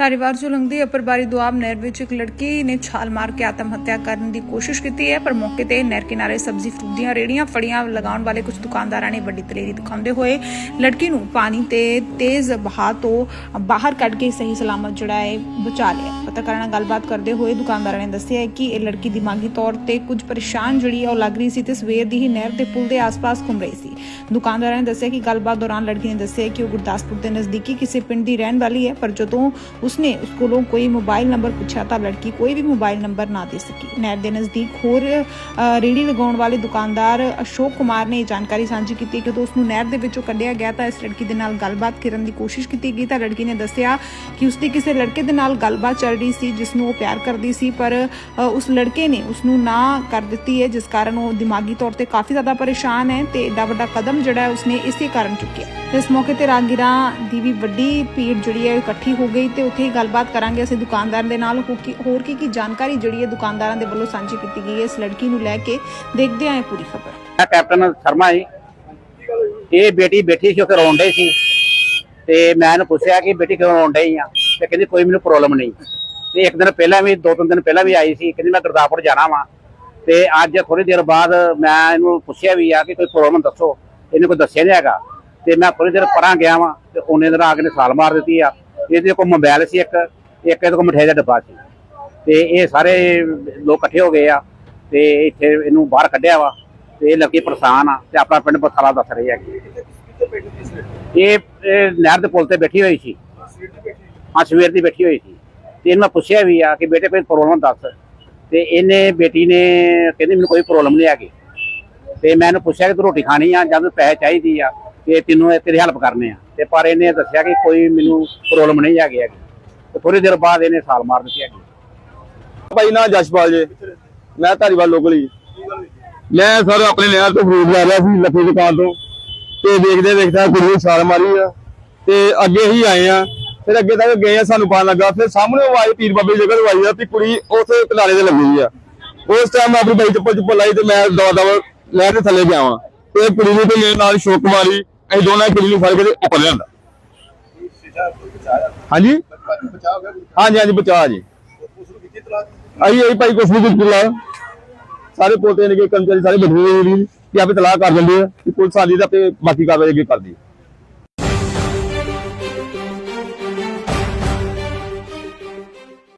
ਧਾਰੀਵਾਲ ਚੋਂ ਲੰਘਦੀ ਅਪਰਬਾਰੀ ਦੁਆਬ ਨਹਿਰ ਵਿੱਚ ਇੱਕ ਲੜਕੀ ਨੇ ਛਾਲ ਮਾਰ ਕੇ ਆਤਮ ਹੱਤਿਆ ਕਰਨ ਦੀ ਕੋਸ਼ਿਸ਼ ਕੀਤੀ ਹੈ, ਪਰ ਮੌਕੇ ਤੇ ਨਹਿਰ ਕਿਨਾਰੇ ਸਬਜ਼ੀ ਫਰੂਟ ਦੀਆਂ ਰੇੜੀਆਂ ਫੜੀਆਂ ਲਗਾਉਣ ਵਾਲੇ ਕੁਝ ਦੁਕਾਨਦਾਰਾਂ ਨੇ ਵੱਡੀ ਦਲੇਰੀ ਦਿਖਾਉਂਦੇ ਹੋਏ ਲੜਕੀ ਨੂੰ ਪਾਣੀ ਤੇ ਤੇਜ਼ ਵਹਾਅ ਤੋਂ ਬਾਹਰ ਕੱਢ ਕੇ ਸਹੀ ਸਲਾਮਤ ਜਿਹੜਾ ਹੈ, ਬਚਾ ਲਿਆ। ਪੱਤਰਕਾਰਾਂ ਨਾਲ ਗੱਲਬਾਤ ਕਰਦੇ ਹੋਏ ਦੁਕਾਨਦਾਰਾਂ ਨੇ ਦੱਸਿਆ ਕਿ ਇਹ ਲੜਕੀ ਦਿਮਾਗੀ ਤੌਰ ਤੇ ਕੁਝ ਪਰੇਸ਼ਾਨ ਜਿਹੜੀ ਹੈ, ਉਹ ਲੱਗ ਰਹੀ ਸੀ ਤੇ ਸਵੇਰ ਦੀ ਹੀ ਨਹਿਰ ਦੇ ਪੁਲ ਦੇ ਆਸ-ਪਾਸ ਘੁੰਮ ਰਹੀ ਸੀ। ਦੁਕਾਨਦਾਰਾਂ ਨੇ ਦੱਸਿਆ ਕਿ ਗੱਲਬਾਤ ਦੌਰਾਨ ਲੜਕੀ ਨੇ ਦੱਸਿਆ ਕਿ ਉਹ ਗੁਰਦਾਸਪੁਰ ਦੇ ਨਜ਼ਦੀਕੀ ਕਿਸੇ ਪਿੰਡ ਦੀ ਰਹਿਣ ਵਾਲੀ ਹੈ, ਪਰ ਜਦੋਂ ਉਸਨੇ ਉਸ ਕੋਲੋਂ ਕੋਈ ਮੋਬਾਈਲ ਨੰਬਰ ਪੁੱਛਿਆ ਤਾਂ ਲੜਕੀ ਕੋਈ ਵੀ ਮੋਬਾਈਲ ਨੰਬਰ ਨਾ ਦੇ ਸਕੀ। ਨਹਿਰ ਦੇ ਨਜ਼ਦੀਕ ਹੋਰ ਅ, ਲਗਾਉਣ ਵਾਲੇ ਦੁਕਾਨਦਾਰ ਅਸ਼ੋਕ ਕੁਮਾਰ ਨੇ ਇਹ ਜਾਣਕਾਰੀ ਸਾਂਝੀ ਕੀਤੀ ਕਿ ਜਦੋਂ ਉਸ ਨੂੰ ਨਹਿਰ ਦੇ ਵਿੱਚੋਂ ਕੱਢਿਆ ਗਿਆ ਤਾਂ ਇਸ ਲੜਕੀ ਦੇ ਨਾਲ ਗੱਲਬਾਤ ਕਰਨ ਦੀ ਕੋਸ਼ਿਸ਼ ਕੀਤੀ ਗਈ ਤਾਂ ਲੜਕੀ ਨੇ ਦੱਸਿਆ ਕਿ ਉਸਦੀ ਕਿਸੇ ਲੜਕੇ ਦੇ ਨਾਲ ਗੱਲਬਾਤ ਚੱਲ ਰਹੀ ਸੀ ਜਿਸ ਨੂੰ ਉਹ ਪਿਆਰ ਕਰਦੀ ਸੀ ਪਰ ਉਸ ਲੜਕੇ ਨੇ ਉਸ ਨੂੰ ਨਾ ਕਰ ਦਿੱਤੀ ਹੈ ਜਿਸ ਕਾਰਨ ਉਹ ਦਿਮਾਗੀ ਤੌਰ ਤੇ ਕਾਫੀ ਜ਼ਿਆਦਾ ਪਰੇਸ਼ਾਨ ਹੈ ਤੇ ਏਡਾ ਵੱਡਾ ਕਦਮ ਜਿਹੜਾ ਹੈ ਉਸਨੇ ਇਸੇ ਕਾਰਨ ਚੁੱਕਿਆ। ਇਸ ਮੌਕੇ ਤੇ ਰਾਗੀਰਾਂ ਦੀ ਵੀ ਵੱਡੀ ਭੀੜ ਜਿਹੜੀ ਹੈ ਇਕੱਠੀ ਹੋ ਗਈ ਤੇ ਉੱਥੇ ਹੀ ਗੱਲਬਾਤ ਕਰਾਂਗੇ ਅਸੀਂ ਦੁਕਾਨਦਾਰ ਦੇ ਨਾਲ। ਹੋਰ ਕੀ ਕੀ ਜਾਣਕਾਰੀ ਜਿਹੜੀ ਹੈ ਦੁਕਾਨਦਾਰਾਂ ਦੇ ਵੱਲੋਂ ਸਾਂਝੀ ਕੀਤੀ ਗਈ ਹੈ, ਇਸ ਲੜਕੀ ਨੂੰ ਲੈ ਕੇ ਦੇਖਦੇ ਹਾਂ ਪੂਰੀ ਖਬਰ। ਕੈਪਟਨ ਸ਼ਰਮਾ ਜੀ। ਇਹ ਬੇਟੀ ਬੈਠੀ ਸੀ, ਉੱਥੇ ਰੋਣ ਡਈ ਸੀ। ਤੇ ਮੈਂ ਇਹਨੂੰ ਪੁੱਛਿਆ ਕਿ ਬੇਟੀ ਕਿਉਂ ਰੋਣ ਡਈ ਆ? ਤੇ ਕਹਿੰਦੀ, ਕੋਈ ਮੈਨੂੰ ਪ੍ਰੋਬਲਮ ਨਹੀਂ। ਤੇ ਇੱਕ ਦਿਨ ਪਹਿਲਾਂ ਵੀ, ਦੋ ਤਿੰਨ ਦਿਨ ਪਹਿਲਾਂ ਵੀ ਆਈ ਸੀ। ਕਹਿੰਦੀ, ਮੈਂ ਗੁਰਦਾਸਪੁਰ ਜਾਣਾ ਵਾਂ। ਤੇ ਅੱਜ ਥੋੜੀ ਦੇਰ ਬਾਅਦ ਮੈਂ ਇਹਨੂੰ ਪੁੱਛਿਆ ਵੀ ਆ ਕਿ ਕੋਈ ਪ੍ਰੋਬਲਮ ਦੱਸੋ। ਇਹਨੇ ਕੋਈ ਦੱਸਿਆ ਨਹੀਂ ਹੈਗਾ। ਤੇ ਮੈਂ ਥੋੜੀ ਦੇਰ ਪਰਾਂ ਗਿਆ ਵਾਂ। ਤੇ ਉਹਨੇ ਦਿਨ ਆ ਕੇ ਨੇ ਸਾਲ ਮਾਰ ਦਿੱਤੀ ਆ। ਇਹਦੇ ਕੋਲ ਮੋਬਾਈਲ ਸੀ ਇੱਕ ਇੱਕ ਇਹਦੇ ਕੋਲ ਮਠਿਆਈ ਦਾ ਡੱਬਾ ਸੀ। ਤੇ ਇਹ ਸਾਰੇ ਲੋਕ ਇਕੱਠੇ ਹੋ ਗਏ ਆ ਤੇ ਇੱਥੇ ਇਹਨੂੰ ਬਾਹਰ ਕੱਢਿਆ ਵਾ ਤੇ ਇਹ ਲੱਗੀ ਪਰੇਸ਼ਾਨ ਆ ਤੇ ਆਪਣਾ ਪਿੰਡ ਬਥਾਲਾ ਦੱਸ ਰਹੀ ਹੈਗੀ। ਇਹ ਨਹਿਰ ਦੇ ਪੁਲ ਤੇ ਬੈਠੀ ਹੋਈ ਸੀ। ਹਾਂ, ਸਵੇਰ ਦੀ ਬੈਠੀ ਹੋਈ ਸੀ। ਤੇ ਇਹਨਾਂ ਪੁੱਛਿਆ ਵੀ ਆ ਕਿ ਬੇਟੇ ਕੋਈ ਪ੍ਰੋਬਲਮ ਦੱਸ। ਤੇ ਇਹਨੇ, ਬੇਟੀ ਨੇ ਕਹਿੰਦੀ ਮੈਨੂੰ ਕੋਈ ਪ੍ਰੋਬਲਮ ਨਹੀਂ ਹੈਗੀ। ਤੇ ਮੈਂ ਇਹਨੂੰ ਪੁੱਛਿਆ ਕਿ ਤੂੰ ਰੋਟੀ ਖਾਣੀ ਆ ਜਾਂ ਤੈਨੂੰ ਪੈਸੇ ਚਾਹੀਦੀ ਆ? ਕਿ ਤੈਨੂੰ ਤੇਰੀ ਹੈਲਪ ਕਰਨੇ ਆ। ਤੇ ਪਰ ਇਹਨੇ ਦੱਸਿਆ ਕਿ ਕੋਈ ਮੈਨੂੰ ਪ੍ਰੋਬਲਮ ਨਹੀਂ ਹੈਗੀ ਹੈਗੀ। ਤੇ ਥੋੜੀ ਦੇਰ ਬਾਅਦ ਇਹਨੇ ਸਾਲ ਮਾਰ ਦਿੱਤੀ ਹੈਗੀ। ਭਾਈ ਨਾ ਜਸ਼ਪਾਲ ਜੀ। ਮੈਂ ਧਾਰੀਵਾਲ ਲੋਕਲ ਮੈਂ ਸਰ ਆਪਣੇ ਨਹਿਰ ਤੋਂ ਫਰੂਟ ਲੈ ਰਿਹਾ ਸੀ ਲੱਖੇ ਦੁਕਾਨ ਤੋਂ। ਤੇ ਦੇਖਦੇ ਦੇਖਦਾ ਕੁੜੀ ਨੂੰ ਛਾਲ ਮਾਰੀ ਆ। ਤੇ ਅੱਗੇ ਹੀ ਆਏ ਆ। ਫਿਰ ਅੱਗੇ ਤੱਕ ਗਏ ਆ, ਸਾਨੂੰ ਪਤਾ ਲੱਗਾ। ਫਿਰ ਸਾਹਮਣੇ ਉਹ ਆਈ ਪੀਰ ਬਾਬੇ ਦੀ ਜਗ੍ਹਾ ਤੋਂ ਆਈ ਆ, ਵੀ ਕੁੜੀ ਉਥੇ ਕਿਨਾਰੇ ਤੇ ਲੱਗੀ ਆ। ਉਸ ਟਾਈਮ ਆਪਣੀ ਬਾਈ ਚੱਪਲ ਚੁੱਪਲ ਲਾਈ ਤੇ ਮੈਂ ਦਵਾ ਦਵਾ ਨਹਿਰ ਦੇ ਥੱਲੇ ਗਿਆ ਵਾਂ। ਤੇ ਕੁੜੀ ਨੂੰ ਤੇ ਮੇਰੇ ਨਾਲ ਸ਼ੋਕ ਮਾਰੀ, ਅਸੀਂ ਦੋਨਾਂ ਕੁੜੀ ਨੂੰ ਫੜ ਕੇ ਉੱਪਰ ਲਿਆਂਦਾ। ਹਾਂਜੀ? ਹਾਂਜੀ ਹਾਂਜੀ ਬਚਾ ਜੀ। ਆਈ ਆਈ ਭਾਈ ਕੁਛ ਨਹੀਂ ਕੁਲਾ ਸਾਰੇ ਪੋਤੇ ਨੇ ਕਿ ਕਰਮਚਾਰੀ ਸਾਰੇ ਬੈਠੇ ਹੋਏ ਨੇ ਕਿ ਆਪੇ ਤਲਾਕ ਕਰ ਦਿੰਦੇ ਆ, ਕਿ ਪੁਲਿਸ ਆਲੀ ਦਾ ਤੇ ਬਾਕੀ ਕਾਰਵਾਈ ਅੱਗੇ ਕਰਦੀ ਹੈ